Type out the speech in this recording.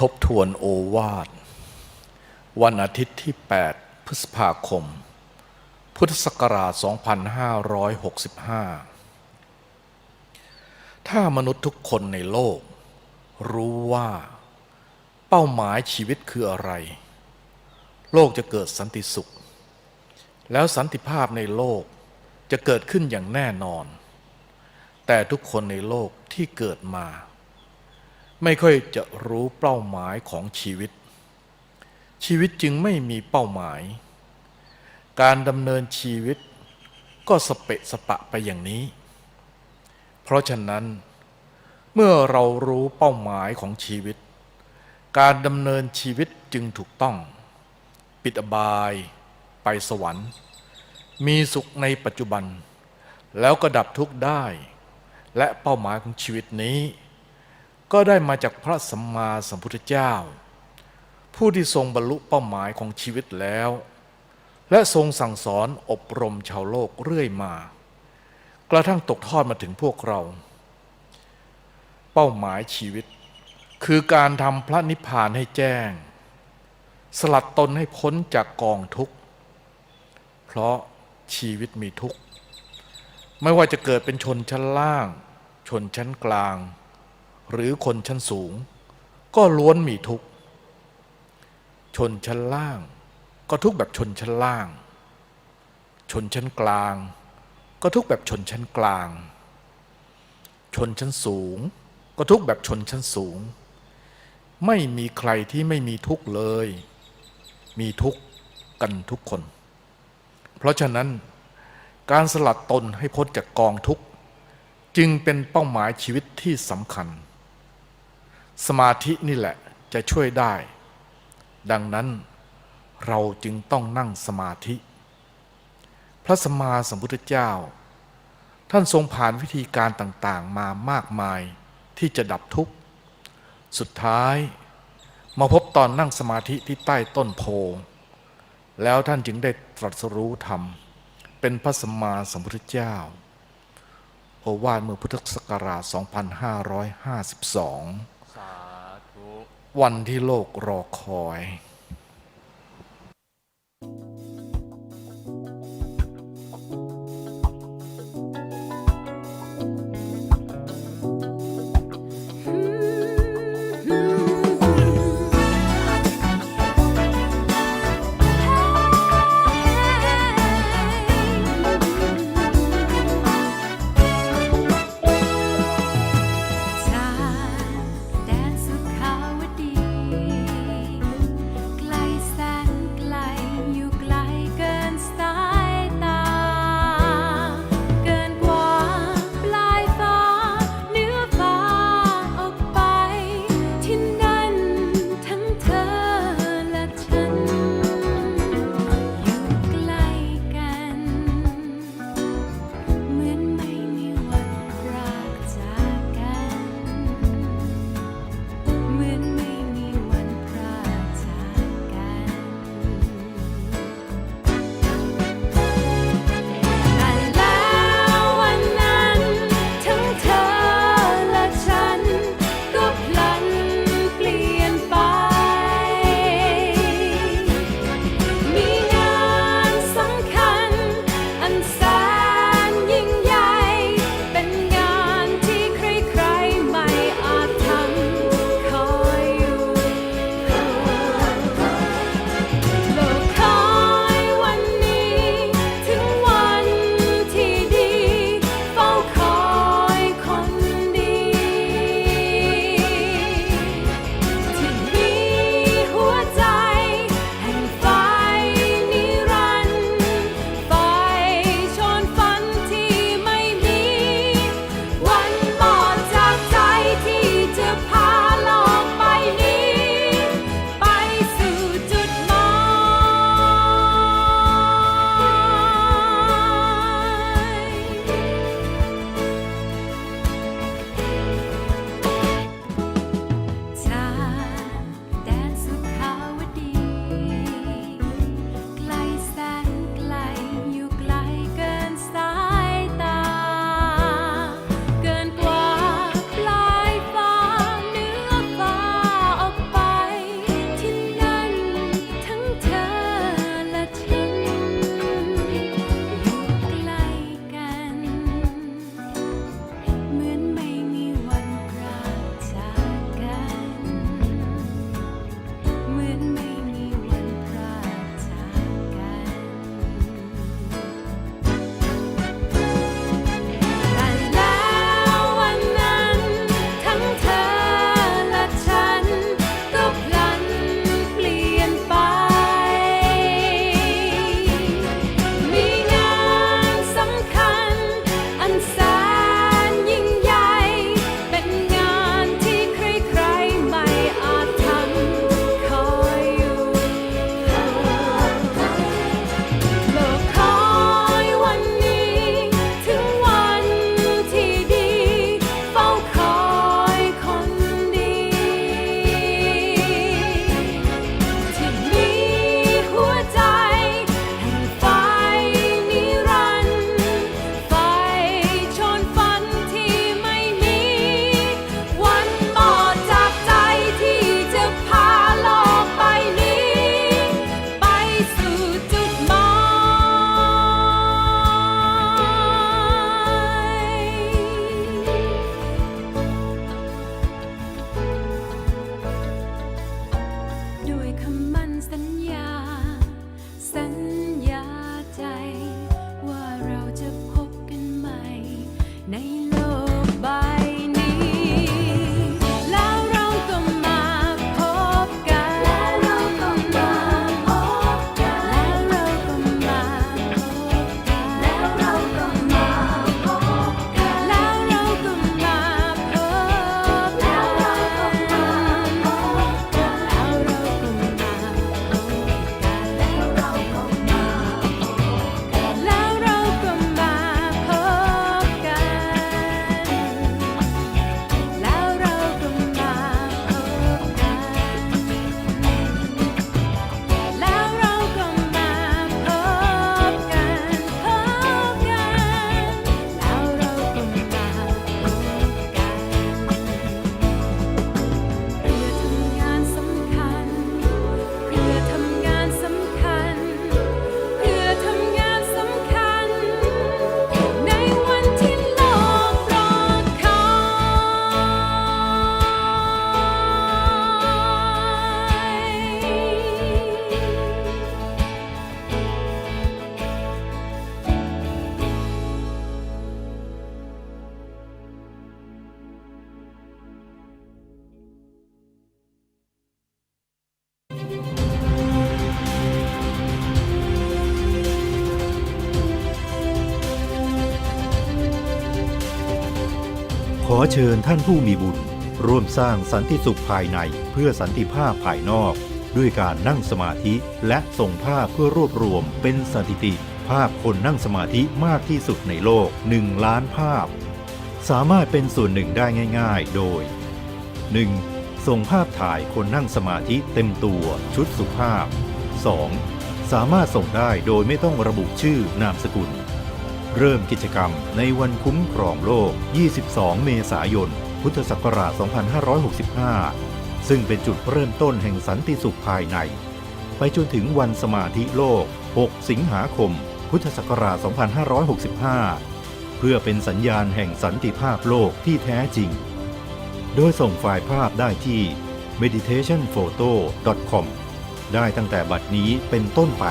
ทบทวนโอวาท วันอาทิตย์ที่ 8 พฤษภาคม พุทธศักราช 2565 ถ้ามนุษย์ทุกคนในโลก รู้ว่าเป้าหมายชีวิตคืออะไร โลกจะเกิดสันติสุข แล้วสันติภาพในโลกจะเกิดขึ้นอย่างแน่นอน แต่ทุกคนในโลกที่เกิดมา ไม่ค่อยจะรู้เป้าหมายของชีวิต ชีวิตจึงไม่มีเป้าหมาย การดำเนินชีวิตก็สเปะสปะไปอย่างนี้ เพราะฉะนั้น เมื่อเรารู้เป้าหมายของชีวิต การดำเนินชีวิตจึงถูกต้อง ปิดอบาย ไปสวรรค์ มีสุขในปัจจุบัน แล้วก็ดับทุกข์ได้ และเป้าหมายของชีวิตนี้ ก็ได้มาจากพระสัมมาสัมพุทธเจ้า ผู้ที่ทรงบรรลุเป้าหมายของชีวิตแล้ว และทรงสั่งสอนอบรมชาวโลกเรื่อยมา กระทั่งตกทอดมาถึงพวกเรา เป้าหมายชีวิต คือการทำพระนิพพานให้แจ้ง สลัดตนให้พ้นจากกองทุกข์ เพราะชีวิตมีทุกข์ ไม่ว่าจะเกิดเป็นชนชั้นล่าง ชนชั้นกลาง หรือคนชั้นสูง ก็ล้วนมีทุกข์ ชนชั้นล่าง ก็ทุกข์แบบชนชั้นล่าง ชนชั้นกลาง ก็ทุกข์แบบชนชั้นกลาง ชนชั้นสูง ก็ทุกข์แบบชนชั้นสูง ไม่มีใครที่ไม่มีทุกข์เลย มีทุกข์กันทุกคน เพราะฉะนั้นการสลัดตนให้พ้นจากกองทุกข์ จึงเป็นเป้าหมายชีวิตที่สำคัญ สมาธินี่แหละจะช่วยได้ ดังนั้นเราจึงต้องนั่งสมาธิ พระสัมมาสัมพุทธเจ้า ท่านทรงผ่านวิธีการต่างๆ มามากมายที่จะดับทุกข์ สุดท้ายมาพบตอนนั่งสมาธิที่ใต้ต้นโพ แล้วท่านจึงได้ตรัสรู้ธรรม เป็นพระสัมมาสัมพุทธเจ้า โอวาทเมื่อพุทธศักราช 2552สาธุ วันที่โลกรอคอย ขอเชิญท่านผู้มีบุญ ร่วมสร้างสันติสุขภายในเพื่อสันติภาพภายนอก ด้วยการนั่งสมาธิและส่งภาพเพื่อรวบรวมเป็นสถิติ ภาพคนนั่งสมาธิมากที่สุดในโลก 1 ล้านภาพ สามารถเป็นส่วนหนึ่งได้ง่าย ๆ โดย 1. ส่งภาพถ่ายคนนั่งสมาธิเต็มตัวชุดสุภาพ 2. สามารถส่งได้โดยไม่ต้องระบุชื่อนามสกุล เริ่มกิจกรรมในวันคุ้มครองโลก 22 เมษายน พุทธศักราช 2565 ซึ่งเป็นจุดเริ่มต้นแห่งสันติสุขภายใน ไปจนถึงวันสมาธิโลก 6 สิงหาคม พุทธศักราช 2565 เพื่อเป็นสัญญาณแห่งสันติภาพโลกที่แท้จริง โดยส่งไฟล์ภาพได้ที่ meditationphoto.com ได้ตั้งแต่บัดนี้เป็นต้นไป